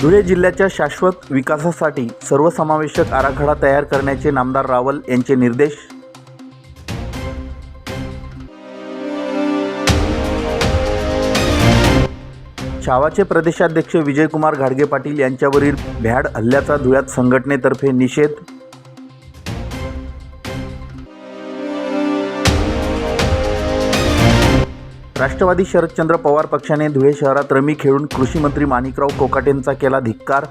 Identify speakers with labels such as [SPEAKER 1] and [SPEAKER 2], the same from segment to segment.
[SPEAKER 1] धुळे जिल्ह्याच्या शाश्वत विकासासाठी सर्वसमावेशक आराखडा तयार करण्याचे नामदार रावल यांचे निर्देश. छावाचे प्रदेशाध्यक्ष विजयकुमार घाडगे पाटील यांच्यावरील भ्याड हल्ल्याचा धुळ्यात संघटनेतर्फे निषेध. राष्ट्रवादी शरदचंद्र पवार पक्षाने धुळे शहरात रमी खेळून कृषी मंत्री माणिकराव कोकाटेंचा केला धिक्कार.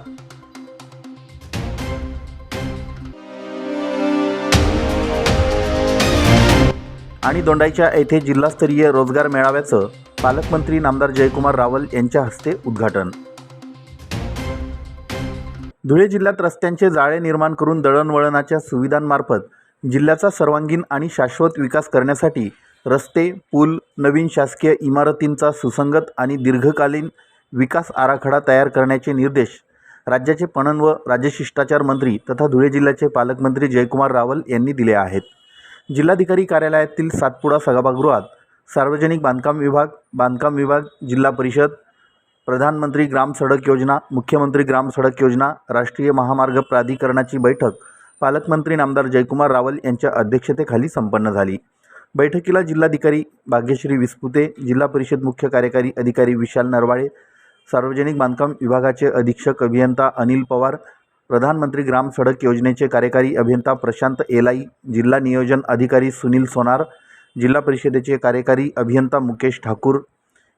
[SPEAKER 1] आणि दोंडाईच्या येथे जिल्हास्तरीय रोजगार मेळाव्याचं पालकमंत्री नामदार जयकुमार रावल यांच्या हस्ते उद्घाटन. धुळे जिल्ह्यात रस्त्यांचे जाळे निर्माण करून दळणवळणाच्या सुविधांमार्फत जिल्ह्याचा सर्वांगीण आणि शाश्वत विकास करण्यासाठी रस्ते पूल नवीन शासकीय इमारतींचा सुसंगत आणि दीर्घकालीन विकास आराखडा तयार करण्याचे निर्देश राज्याचे पणन व राज्यशिष्टाचार मंत्री तथा धुळे जिल्ह्याचे पालकमंत्री जयकुमार रावल यांनी दिले आहेत. जिल्हाधिकारी कार्यालयातील सातपुडा सभागृहात सार्वजनिक बांधकाम विभाग बांधकाम विभाग जिल्हा परिषद प्रधानमंत्री ग्राम सडक योजना मुख्यमंत्री ग्राम सडक योजना राष्ट्रीय महामार्ग प्राधिकरणाची बैठक पालकमंत्री नामदार जयकुमार रावल यांच्या अध्यक्षतेखाली संपन्न झाली. बैठकीला जिल्हाधिकारी भाग्यश्री विस्पुते जिल्हा परिषद मुख्य कार्यकारी अधिकारी विशाल नरवाळे सार्वजनिक बांधकाम विभागाचे अधीक्षक अभियंता अनिल पवार प्रधानमंत्री ग्राम सडक योजनेचे कार्यकारी अभियंता प्रशांत एलाई जिल्हा नियोजन अधिकारी सुनील सोनार जिल्हा परिषदेचे कार्यकारी अभियंता मुकेश ठाकूर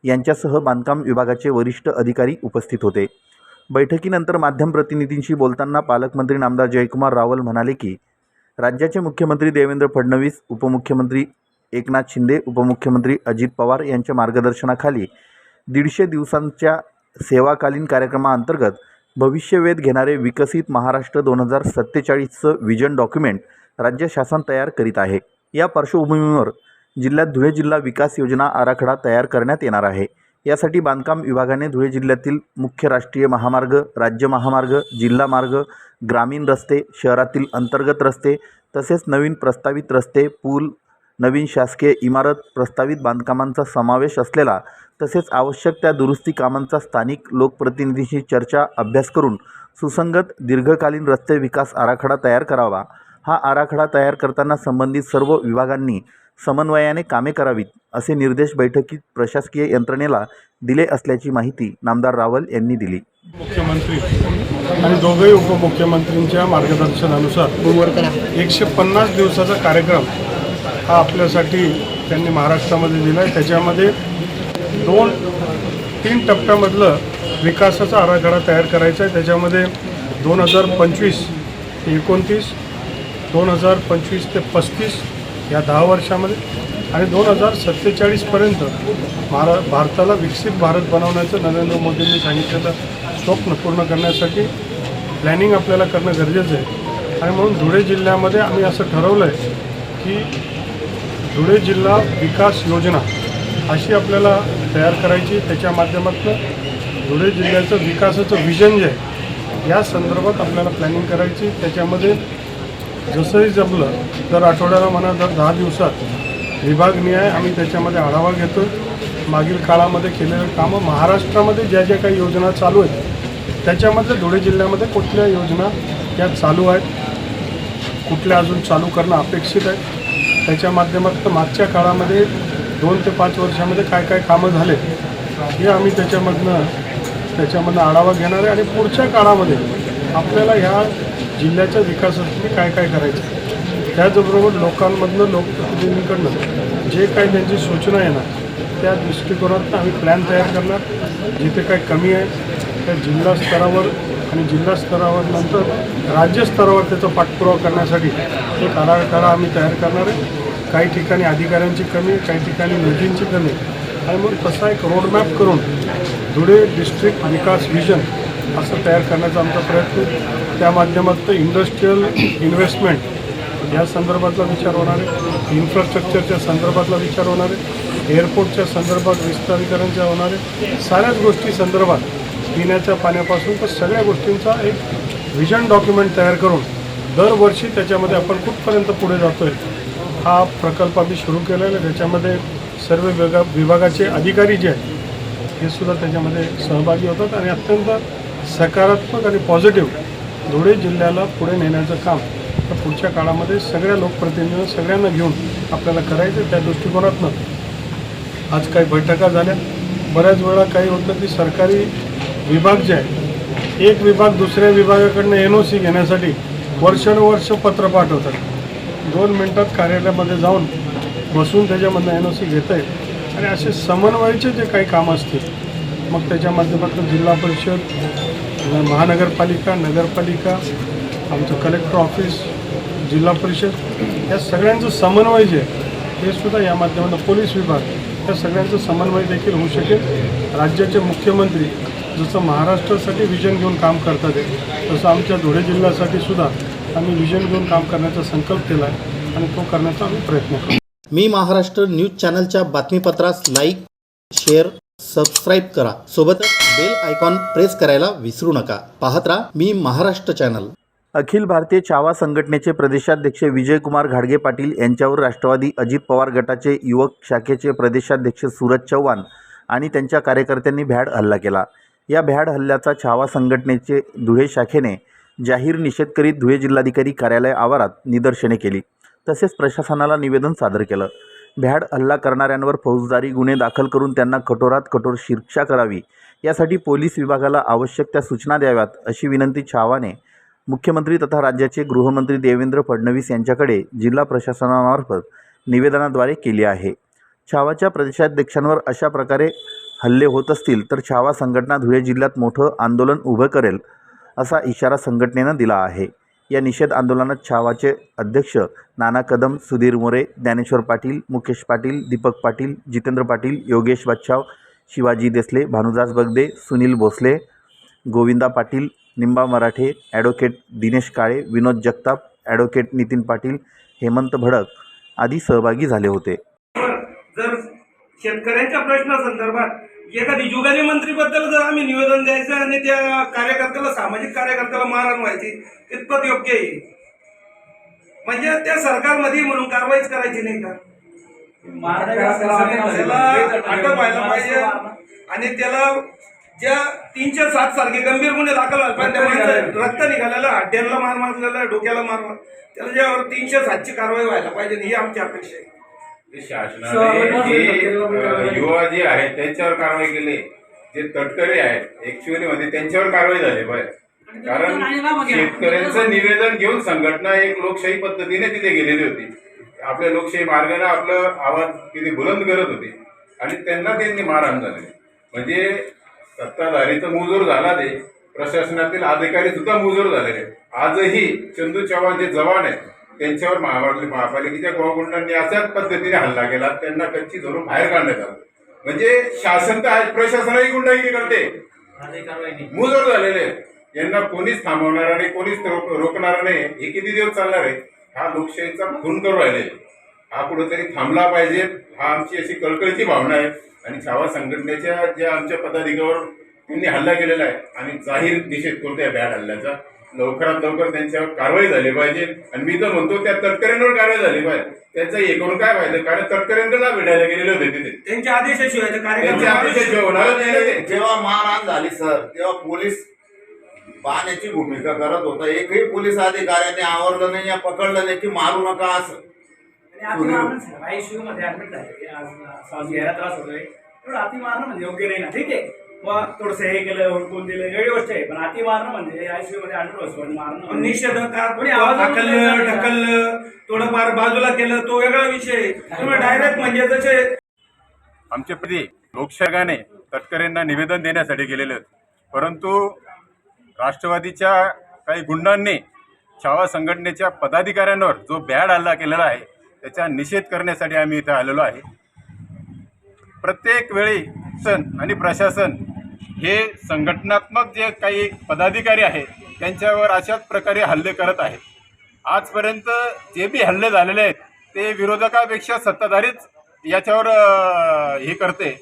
[SPEAKER 1] यांच्यासह बांधकाम विभागाचे वरिष्ठ अधिकारी उपस्थित होते. बैठकीनंतर माध्यम प्रतिनिधींशी बोलताना पालकमंत्री नामदार जयकुमार रावल म्हणाले की राज्याचे मुख्यमंत्री देवेंद्र फडणवीस उपमुख्यमंत्री एकनाथ शिंदे उपमुख्यमंत्री अजित पवार यांच्या मार्गदर्शनाखाली दीडशे दिवसांच्या सेवाकालीन कार्यक्रमाअंतर्गत भविष्यवेध घेणारे विकसित महाराष्ट्र दोन हजार सत्तेचाळीसचं विजन डॉक्युमेंट राज्य शासन तयार करीत आहे. या पार्श्वभूमीवर जिल्ह्यात धुळे जिल्हा विकास योजना आराखडा तयार करण्यात येणार आहे. यासाठी बांधकाम विभागाने धुळे जिल्ह्यातील मुख्य राष्ट्रीय महामार्ग राज्य महामार्ग जिल्हा मार्ग ग्रामीण रस्ते शहरातील अंतर्गत रस्ते तसेच नवीन प्रस्तावित रस्ते पूल नवीन शासकीय इमारत प्रस्तावित बांधकामांचा समावेश असलेला तसेच आवश्यक त्या दुरुस्ती कामांचा स्थानिक लोकप्रतिनिधींशी चर्चा अभ्यास करून सुसंगत दीर्घकालीन रस्ते विकास आराखडा तयार करावा. हा आराखडा तयार करताना संबंधित सर्व विभागांनी समन्वयाने कामे करावीत असे निर्देश बैठकीत प्रशासकीय यंत्रणेला दिले असल्याची माहिती नामदार रावल यांनी दिली.
[SPEAKER 2] मुख्यमंत्री आणि दोघंही उपमुख्यमंत्रींच्या मार्गदर्शनानुसार एकशे पन्नास दिवसाचा कार्यक्रम हा आपल्यासाठी त्यांनी महाराष्ट्रामध्ये दिला आहे त्याच्यामध्ये दोन तीन टप्प्यामधलं विकासाचा आराखडा तयार करायचा आहे. त्याच्यामध्ये दोन हजार पंचवीस ते एकोणतीस दोन हजार पंचवीस ते पस्तीस या दहा वर्षामध्ये आणि दोन हजार सत्तेचाळीसपर्यंत महारा भारताला विकसित भारत बनवण्याचं नरेंद्र मोदींनी सांगितलेलं स्वप्न पूर्ण करण्यासाठी प्लॅनिंग आपल्याला करणं गरजेचं आहे. आणि म्हणून धुळे जिल्ह्यामध्ये आम्ही असं ठरवलं आहे की धुळे जिल्हा विकास योजना अशी आपल्याला तयार करायची त्याच्या माध्यमातून धुळे जिल्ह्याचं विकासाचं विजन जे आहे या संदर्भात आपल्याला प्लॅनिंग करायची त्याच्यामध्ये जसंही जमलं तर आठवड्याला म्हणा दर दहा दिवसात विभागनिहाय आम्ही त्याच्यामध्ये आढावा घेतो मागील काळामध्ये केलेलं कामं महाराष्ट्रामध्ये ज्या ज्या काही योजना चालू आहेत त्याच्यामध्ये धुळे जिल्ह्यामध्ये कुठल्या योजना या चालू आहेत कुठल्या अजून चालू करणं अपेक्षित आहे त्याच्या माध्यमातून मागच्या काळामध्ये दोन ते पाच वर्षामध्ये काय काय कामं झाले हे आम्ही त्याच्यामधनं त्याच्यामधनं आढावा घेणार आहे आणि पुढच्या काळामध्ये आपल्याला ह्या जिल्ह्याच्या विकासासाठी काय काय करायचं त्याचबरोबर लोकांमधनं लोकप्रतिनिधींकडनं जे काही त्यांची सूचना येणार त्या दृष्टिकोनातून आम्ही प्लॅन तयार करणार. जिथे काही कमी आहे त्या जिल्हा स्तरावर आणि जिल्हा स्तरावर नंतर राज्य स्तरावर त्याचा पाठपुरावा करण्यासाठी एक आराखडा आम्ही तयार करणार आहे. काही ठिकाणी अधिकाऱ्यांची कमी काही ठिकाणी निधींची कमी. आणि मग तसा एक रोडमॅप करून धुळे डिस्ट्रिक्ट विकास विजन असं तयार करण्याचा आमचा प्रयत्न. त्या माध्यमातून इंडस्ट्रीयल इन्व्हेस्टमेंट या संदर्भातला विचार होणार आहे. इन्फ्रास्ट्रक्चरच्या संदर्भातला विचार होणार आहे. एअरपोर्टच्या संदर्भात विस्तारीकरणच्या होणार आहे. साऱ्याच गोष्टी संदर्भात पिण्याच्या पाण्यापासून तर सगळ्या गोष्टींचा एक विजन डॉक्युमेंट तयार करून दरवर्षी त्याच्यामध्ये आपण कुठपर्यंत पुढे जातो आहे हा प्रकल्प आम्ही सुरू केलेला आहे. त्याच्यामध्ये सर्व विभागा विभागाचे अधिकारी जे आहेत हे सुद्धा त्याच्यामध्ये सहभागी होतात आणि अत्यंत सकारात्मक आणि पॉझिटिव्ह धुळे जिल्ह्याला पुढे नेण्याचं काम तर पुढच्या काळामध्ये सगळ्या लोकप्रतिनिधींना सगळ्यांना घेऊन आपल्याला करायचं त्या दृष्टिकोनातनं आज काही बैठका झाल्या बऱ्याच वेळा काही होतं की सरकारी विभाग जे आहे एक विभाग दुसऱ्या विभागाकडनं एन ओ सी घेण्यासाठी वर्षानुवर्ष पत्र पाठवतात. दोन मिनटात कार्यालयामध्ये जाऊन बसून त्याच्यामधनं एन ओ सी घेता येईल आणि असे समन्वयाचे जे काही काम असतील मग त्याच्या माध्यमातून जिल्हा परिषद महानगरपालिका नगरपालिका आमचं कलेक्टर ऑफिस जिल्हा परिषद या सगळ्यांचं समन्वय जे आहे हे सुद्धा या माध्यमातून पोलीस विभाग या सगळ्यांचं समन्वय देखील होऊ शकेल. राज्याचे मुख्यमंत्री जसं महाराष्ट्रासाठी विजन घेऊन काम करतात आहे तसं आमच्या धुळे जिल्ह्यासाठी सुद्धा आम्ही विजन घेऊन काम करण्याचा संकल्प केला आहे आणि तो करण्याचा आम्ही प्रयत्न करू.
[SPEAKER 3] मी महाराष्ट्र न्यूज चॅनलच्या बातमीपत्रास लाईक शेअर सबस्क्राईब करा. सोबतच बेल आयकॉन प्रेस करायला विसरू नका. पाहत राहा मी महाराष्ट्र चॅनल.
[SPEAKER 1] अखिल भारतीय छावा संघटनेचे प्रदेशाध्यक्ष विजयकुमार घाडगे पाटील यांच्यावर राष्ट्रवादी अजित पवार गटाचे युवक शाखेचे प्रदेशाध्यक्ष सूरज चव्हाण आणि त्यांच्या कार्यकर्त्यांनी भ्याड हल्ला केला. या भ्याड हल्ल्याचा छावा संघटनेचे धुळे शाखेने जाहीर निषेध करीत धुळे जिल्हाधिकारी कार्यालय आवारात निदर्शने केली. तसेच प्रशासनाला निवेदन सादर केलं. भ्याड हल्ला करणाऱ्यांवर फौजदारी गुन्हे दाखल करून त्यांना कठोरात कठोर शिक्षा करावी यासाठी पोलीस विभागाला आवश्यक त्या सूचना द्याव्यात अशी विनंती छावाने मुख्यमंत्री तथा राज्याचे गृहमंत्री देवेंद्र फडणवीस यांच्याकडे जिल्हा प्रशासनामार्फत निवेदनाद्वारे केली आहे. छावाच्या प्रदेशाध्यक्षांवर अशा प्रकारे हल्ले होत असतील तर छावा संघटना धुळे जिल्ह्यात मोठं आंदोलन उभं करेल असा इशारा संघटनेनं दिला आहे. या निषेध आंदोलनात छावाचे अध्यक्ष नाना कदम सुधीर मोरे ज्ञानेश्वर पाटील मुकेश पाटील दीपक पाटील जितेंद्र पाटील योगेश बच्छाव शिवाजी देसले भानुदास बगदे सुनील भोसले गोविंदा पाटील निंबा मराठे ॲडव्होकेट दिनेश काळे विनोद जगताप ॲडव्होकेट नितीन पाटील हेमंत भडक आदी सहभागी झाले होते.
[SPEAKER 4] जर शेतकऱ्यांच्या प्रश्नासंदर्भात एखादी जुगारी मंत्रीबद्दल जर आम्ही निवेदन द्यायचं आणि त्या कार्यकर्त्याला सामाजिक कार्यकर्त्याला मारहाण व्हायची कितपत योग्य आहे. म्हणजे त्या सरकारमध्ये म्हणून कारवाईच करायची नाही का? अटक व्हायला पाहिजे. आणि त्याला ज्या तीनशे सात सारखे गंभीर गुन्हे दाखल व्हायला रक्त निघालेलं हड्ड्यांना मार मारलेला डोक्याला मार मार त्याला ज्यावर तीनशे सातची कारवाई व्हायला पाहिजे ही आमची अपेक्षा आहे.
[SPEAKER 5] शासनाने जे युवा जे आहेत त्यांच्यावर कारवाई केली. जे तटकरे आहेत ऍक्च्युअली मध्ये त्यांच्यावर कारवाई झाली पाहिजे कारण शेतकऱ्यांचं निवेदन घेऊन संघटना एक लोकशाही पद्धतीने तिथे गेलेली होती. आपल्या लोकशाही मार्गाने आपलं आवाज तिथे बुलंद करत होते. आणि त्यांना त्यांनी मारहाण झाली म्हणजे सत्ताधारीचा मुजोर झाला ते. प्रशासनातील अधिकारी सुद्धा मुजोर झालेले. आजही चंदू चव्हाण जे जवान आहेत त्यांच्यावर महापालिका महापालिकेच्या गृहगुंडांनी अशाच पद्धतीने हल्ला केला त्यांना कच्ची धरून बाहेर काढण्यात आलं. म्हणजे शासन तर आहे प्रशासनही गुंडागिरी करते. मुजोर झालेले यांना कोणीच थांबवणार नाही कोणीच रोखणार नाही. हे किती दिवस चालणार आहे? हा लोकशाहीचा खून करू राहिले. हा कुठेतरी थांबला पाहिजे. हा आमची अशी कळकळीची भावना आहे. आणि छावा संघटनेच्या ज्या आमच्या पदाधिकाऱ्यावर त्यांनी हल्ला केलेला आहे. आणि जाहीर निषेध करतो या बॅड हल्ल्याचा. लवकरात लवकर त्यांच्यावर कारवाई झाली पाहिजे. आणि मी तर म्हणतो त्या तटकऱ्यांवर कारवाई झाली पाहिजे. त्यांचं करून काय पाहिजे कारण तटकऱ्यांना भेटायला गेलेले होते तिथे.
[SPEAKER 4] त्यांच्या आदेशाशिवाय ते
[SPEAKER 5] त्यांचे आदेश
[SPEAKER 4] कार्यक्रम
[SPEAKER 5] होणार नाही. ना ते.
[SPEAKER 6] जेव्हा मारहाण झाली सर तेव्हा पोलीस पाहण्याची भूमिका करत होता. एकही पोलीस अधिकाऱ्याने आवरलं नाही या पकडलं नाही की मारू नका असं.
[SPEAKER 7] आयसीयू मध्ये ऍडमिट झाले. आज त्रास होतोय. एवढं अति मारणं म्हणजे योग्य नाही ना. ठीक आहे. मग थोडंसं हे केलं हुडकून दिलं. वेगळी गोष्ट आहे. पण अति मारणं म्हणजे आयसीयू मध्ये ऍडमिट असतो आणि मारणं म्हणजे-
[SPEAKER 4] निषेधकार
[SPEAKER 7] कोणी आवाज
[SPEAKER 4] ढकललं ढकललं थोडंफार बाजूला केलं तो वेगळा विषय. तुम्ही डायरेक्ट म्हणजे जसे
[SPEAKER 5] आमचे प्रति लोकशाहीने तटकरेंना निवेदन देण्यासाठी गेलेले परंतु राष्ट्रवादीच्या काही गुंडांनी छावा संघटनेच्या पदाधिकाऱ्यांवर जो बॅड हल्ला केलेला आहे त्याचा निषेध करण्यासाठी आम्ही इथं आलेलो आहे. प्रत्येक वेळी सण आणि प्रशासन हे संघटनात्मक जे काही पदाधिकारी आहेत त्यांच्यावर अशाच प्रकारे हल्ले करत आहेत. आजपर्यंत जे बी हल्ले झालेले आहेत ते विरोधकापेक्षा सत्ताधारीच याच्यावर हे करते.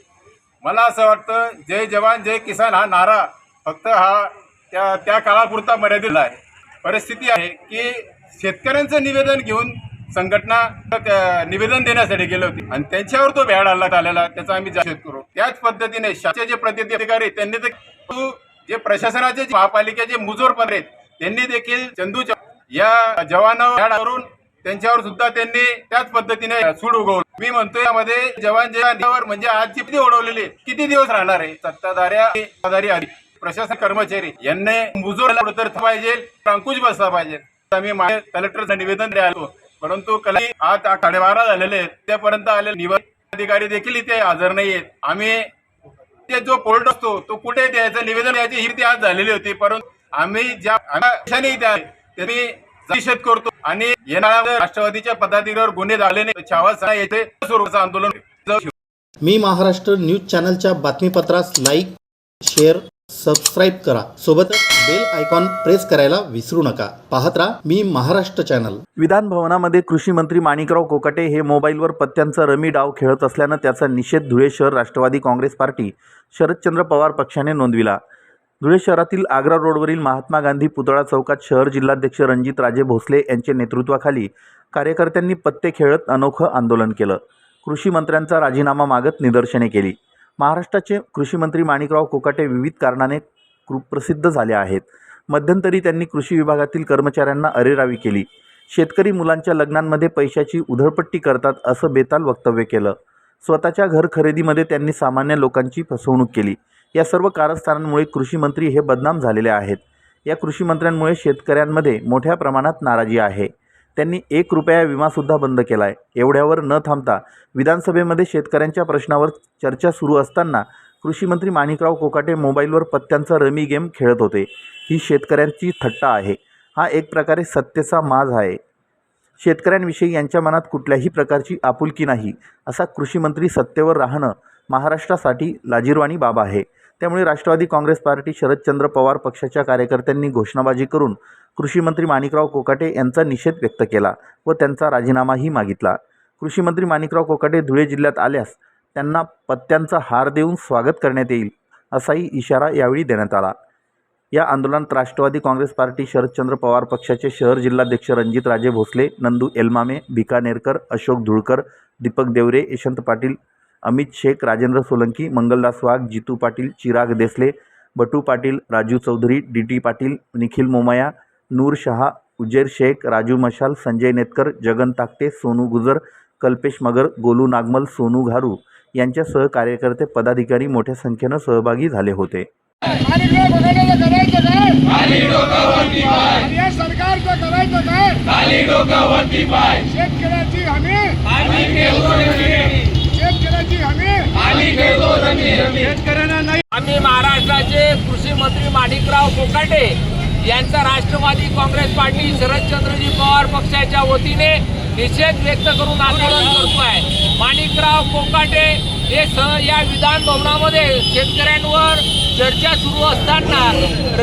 [SPEAKER 5] मला असं वाटतं जय जवान जय किसान हा नारा फक्त हा त्या त्या काळापुरता मर्यादित आहे. परिस्थिती आहे की शेतकऱ्यांचं निवेदन घेऊन संघटना निवेदन देण्यासाठी गेले होते. आणि त्यांच्यावर तो भ्याड हल्ला आलेला त्याचा आम्ही जाहीर करू. त्याच पद्धतीने शासनाचे जे प्रतिनिधी अधिकारी त्यांनी जे प्रशासनाचे महापालिकेचे मुजोर पण आहेत त्यांनी देखील चंदू च- या जवानावरून त्यांच्यावर सुद्धा त्यांनी त्याच पद्धतीने सूड उगवलं. मी म्हणतोय यामध्ये जवान जवानावर म्हणजे आज जी किती ओढवलेली किती दिवस राहणार आहे? सत्ताधाऱ्या सत्ताधारी प्रशासन कर्मचारी. यांनी मुजोर तर पाहिजे अंकुश बसला पाहिजे. आम्ही मागे कलेक्टरचं निवेदन द्यायला परंतु कला आज साडेबारा झालेले आहेत. त्यापर्यंत आलेले निवडणूक अधिकारी देखील इथे हजर नाही आहेत. आम्ही ते जो कोर्ट असतो तो कुठे द्यायचं? निवेदन द्यायची ही ती आज झालेली होती. परंतु आम्ही ज्या त्यांनी निषेध करतो. आणि येणाऱ्या राष्ट्रवादीच्या पदाधिकाऱ्यावर गुन्हे झालेले छावा येथे स्वरूपाचं आंदोलन
[SPEAKER 3] मी महाराष्ट्र न्यूज चॅनलच्या बातमीपत्रास लाईक शेअर सबस्क्राईब करा. सोबतच बेल आयकॉन प्रेस करायला विसरू नका. पाहत राहा मी महाराष्ट्र चॅनल
[SPEAKER 1] विधान भवनामध्ये कृषी मंत्री माणिकराव कोकाटे हे मोबाईलवर पत्त्यांचा रमी डाव खेळत असल्यानं त्याचा निषेध धुळे शहर राष्ट्रवादी काँग्रेस पार्टी शरदचंद्र पवार पक्षाने नोंदविला. धुळे शहरातील आग्रा रोडवरील महात्मा गांधी पुतळा चौकात शहर जिल्हाध्यक्ष रणजित राजे भोसले यांच्या नेतृत्वाखाली कार्यकर्त्यांनी पत्ते खेळत अनोखं आंदोलन केलं. कृषी मंत्र्यांचा राजीनामा मागत निदर्शने केली. महाराष्ट्राचे कृषीमंत्री माणिकराव कोकाटे विविध कारणाने कृप्रसिद्ध झाले आहेत. मध्यंतरी त्यांनी कृषी विभागातील कर्मचाऱ्यांना अरेरावी केली. शेतकरी मुलांच्या लग्नांमध्ये पैशाची उधळपट्टी करतात असं बेताल वक्तव्य केलं. स्वतःच्या घर खरेदीमध्ये त्यांनी सामान्य लोकांची फसवणूक केली. या सर्व कारस्थानांमुळे कृषीमंत्री हे बदनाम झालेले आहेत. या कृषीमंत्र्यांमुळे शेतकऱ्यांमध्ये मोठ्या प्रमाणात नाराजी आहे. त्यांनी एक रुपया विमासुद्धा बंद केला आहे एवढ्यावर न थांबता विधानसभेमध्ये शेतकऱ्यांच्या प्रश्नावर चर्चा सुरू असताना कृषी मंत्री माणिकराव कोकाटे मोबाईलवर पत्त्यांचा रमी गेम खेळत होते. ही शेतकऱ्यांची थट्टा आहे. हा एक प्रकारे सत्तेचा माज आहे. शेतकऱ्यांविषयी यांच्या मनात कुठल्याही प्रकारची आपुलकी नाही असा कृषीमंत्री सत्तेवर राहणं महाराष्ट्रासाठी लाजीरवाणी बाब आहे. त्यामुळे राष्ट्रवादी काँग्रेस पार्टी शरदचंद्र पवार पक्षाच्या कार्यकर्त्यांनी घोषणाबाजी करून कृषीमंत्री माणिकराव कोकाटे यांचा निषेध व्यक्त केला व त्यांचा राजीनामाही मागितला. कृषीमंत्री माणिकराव कोकाटे धुळे जिल्ह्यात आल्यास त्यांना पत्त्यांचा हार देऊन स्वागत करण्यात येईल असाही इशारा यावेळी देण्यात आला. या आंदोलनात राष्ट्रवादी काँग्रेस पार्टी शरदचंद्र पवार पक्षाचे शहर जिल्हाध्यक्ष रणजित राजे भोसले नंदू एलमामे भिकानेरकर अशोक धुळकर दीपक देवरे यशवंत पाटील अमित शेख राजेंद्र सोलंकी मंगलदास वाघ जितू पाटील चिराग देसले बटू पाटील राजू चौधरी डी टी पाटील निखिल मोमया नूर शहा उजेर शेख राजू मशाल संजय नेतकर जगन ताकटे सोनू गुजर कल्पेश मगर गोलू नागमल सोनू घारू यांच्यासह कार्यकर्ते पदाधिकारी मोठ्या संख्येनं सहभागी झाले होते.
[SPEAKER 8] सरकारचं करायचं काय खाली डोकावरती पाय शेतकऱ्याची हमी शेतकऱ्याची हमी शेतकऱ्यांना नाही
[SPEAKER 9] आम्ही महाराष्ट्राचे कृषी मंत्री माणिकराव कोकाटे यांचा राष्ट्रवादी काँग्रेस पार्टी शरदचंद्रजी पवार पक्षाच्या वतीने निषेध व्यक्त करून आंदोलन आहे माणिकराव कोकाटे हे सह या विधान भवनामध्ये शेतकऱ्यांवर चर्चा सुरू असताना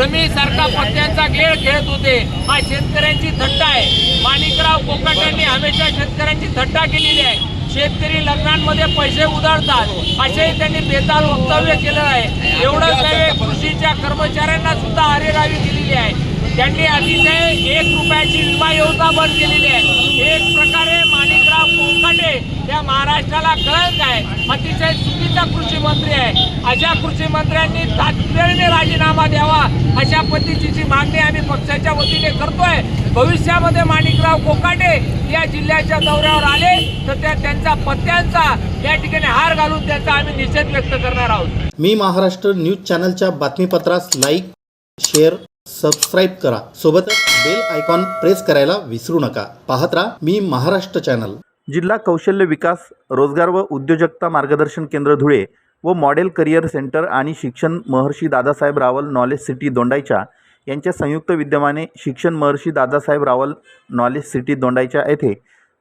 [SPEAKER 9] रमी सारखा पत्त्यांचा खेळ खेळत होते. हा शेतकऱ्यांची थट्टा आहे. माणिकराव कोकाटेंनी हमेशा शेतकऱ्यांची थट्टा केलेली आहे. शेतकरी लग्नांमध्ये पैसे उधळतात असेही त्यांनी बेताल वक्तव्य केलं आहे. एवढंच नव्हे कृषीच्या कर्मचाऱ्यांना सुद्धा अरेरावी केलेली आहे. त्यांनी अतिशय एक रुपयाची विमा योजना बंद केलेली आहे. एक प्रकारे माणिकराव कोकाटे या महाराष्ट्राला कळंक आहे. अतिशय चुकीचा कृषी मंत्री आहे. अशा कृषी मंत्र्यांनी तात्काळने राजीनामा द्यावा अशा पद्धतीची जी मागणी आम्ही पक्षाच्या वतीने करतोय. भविष्यामध्ये माणिकराव कोकाटे या जिल्ह्याच्या दौऱ्यावर आले तर त्या त्यांचा पत्त्यांचा या ठिकाणी हार घालून त्यांचा आम्ही निषेध व्यक्त करणार आहोत.
[SPEAKER 3] मी महाराष्ट्र न्यूज चॅनलच्या बातमीपत्रास लाईक शेअर सबस्क्राईब करा. सोबतच बेल आयकॉन प्रेस करायला विसरू नका. पाहत राहा मी महाराष्ट्र चॅनल.
[SPEAKER 1] जिल्हा कौशल्य विकास रोजगार व उद्योजकता मार्गदर्शन केंद्र धुळे व मॉडेल करिअर सेंटर आणि शिक्षण महर्षी दादासाहेब रावल नॉलेज सिटी दोंडाईच्या यांच्या संयुक्त विद्यमाने शिक्षण महर्षी दादासाहेब रावल नॉलेज सिटी दोंडाईच्या येथे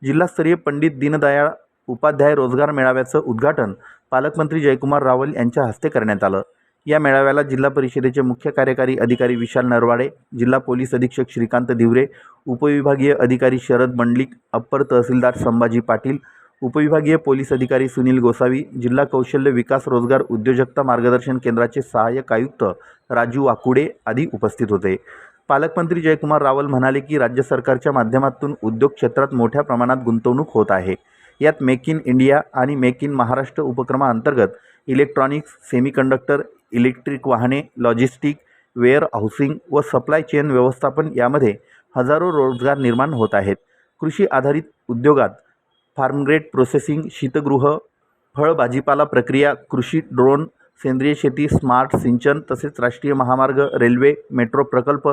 [SPEAKER 1] जिल्हास्तरीय पंडित दीनदयाळ उपाध्याय रोजगार मेळाव्याचं उद्घाटन पालकमंत्री जयकुमार रावल यांच्या हस्ते करण्यात आलं. या मेळाव्याला जिल्हा परिषदेचे मुख्य कार्यकारी अधिकारी विशाल नरवाडे जिल्हा पोलीस अधीक्षक श्रीकांत दिवरे उपविभागीय अधिकारी शरद मंडलिक अप्पर तहसीलदार संभाजी पाटील उपविभागीय पोलीस अधिकारी सुनील गोसावी जिल्हा कौशल्य विकास रोजगार उद्योजकता मार्गदर्शन केंद्राचे सहाय्यक आयुक्त राजू वाकुडे आदी उपस्थित होते. पालकमंत्री जयकुमार रावल म्हणाले की राज्य सरकारच्या माध्यमातून उद्योग क्षेत्रात मोठ्या प्रमाणात गुंतवणूक होत आहे. यात मेक इन इंडिया आणि मेक इन महाराष्ट्र उपक्रमाअंतर्गत इलेक्ट्रॉनिक्स सेमीकंडक्टर इलेक्ट्रिक वाहने लॉजिस्टिक वेअर हाऊसिंग व सप्लाय चेन व्यवस्थापन यामध्ये हजारो रोजगार निर्माण होत आहेत. कृषी आधारित उद्योगात फार्मग्रेड प्रोसेसिंग शीतगृह फळ भाजीपाला प्रक्रिया कृषी ड्रोन सेंद्रिय शेती स्मार्ट सिंचन तसेच राष्ट्रीय महामार्ग रेल्वे मेट्रो प्रकल्प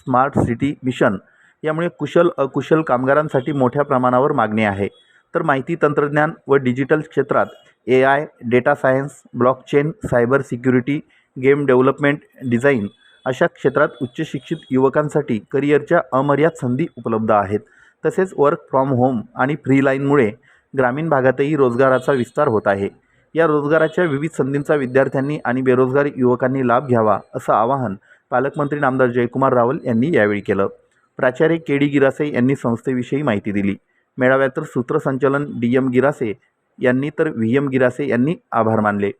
[SPEAKER 1] स्मार्ट सिटी मिशन यामुळे कुशल अकुशल कामगारांसाठी मोठ्या प्रमाणावर मागणी आहे. तर माहिती तंत्रज्ञान व डिजिटल क्षेत्रात A I data science blockchain cyber security game development design अशा क्षेत्रात उच्च शिक्षित युवकांसाठी करिअरच्या अमर्याद संधी उपलब्ध आहेत. तसेच वर्क फ्रॉम होम आणि फ्रीलाईनमुळे ग्रामीण भागातही रोजगाराचा विस्तार होत आहे. या रोजगाराच्या विविध संधींचा विद्यार्थ्यांनी आणि बेरोजगार युवकांनी लाभ घ्यावा असं आवाहन पालकमंत्री नामदार जयकुमार रावल यांनी यावेळी केलं. प्राचार्य के डी गिरासे यांनी संस्थेविषयी माहिती दिली. मेळाव्यात सूत्रसंचालन डी एम गिरासे यांनी तर व्ही एम गिरासे यांनी आभार मानले.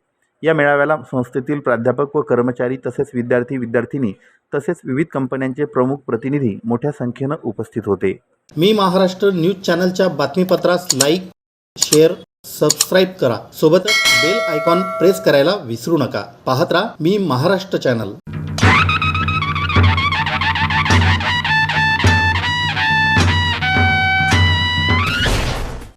[SPEAKER 1] या मेळाव्याला संस्थेतील प्राध्यापक व कर्मचारी तसेच विद्यार्थी विद्यार्थिनी तसेच विविध कंपन्यांचे प्रमुख प्रतिनिधी मोठ्या संख्येनं उपस्थित होते.
[SPEAKER 3] मी महाराष्ट्र न्यूज चॅनलच्या बातमीपत्रास लाईक शेअर सबस्क्राईब करा. सोबतच बेल आयकॉन प्रेस करायला विसरू नका. पाहत राहा मी महाराष्ट्र चॅनल.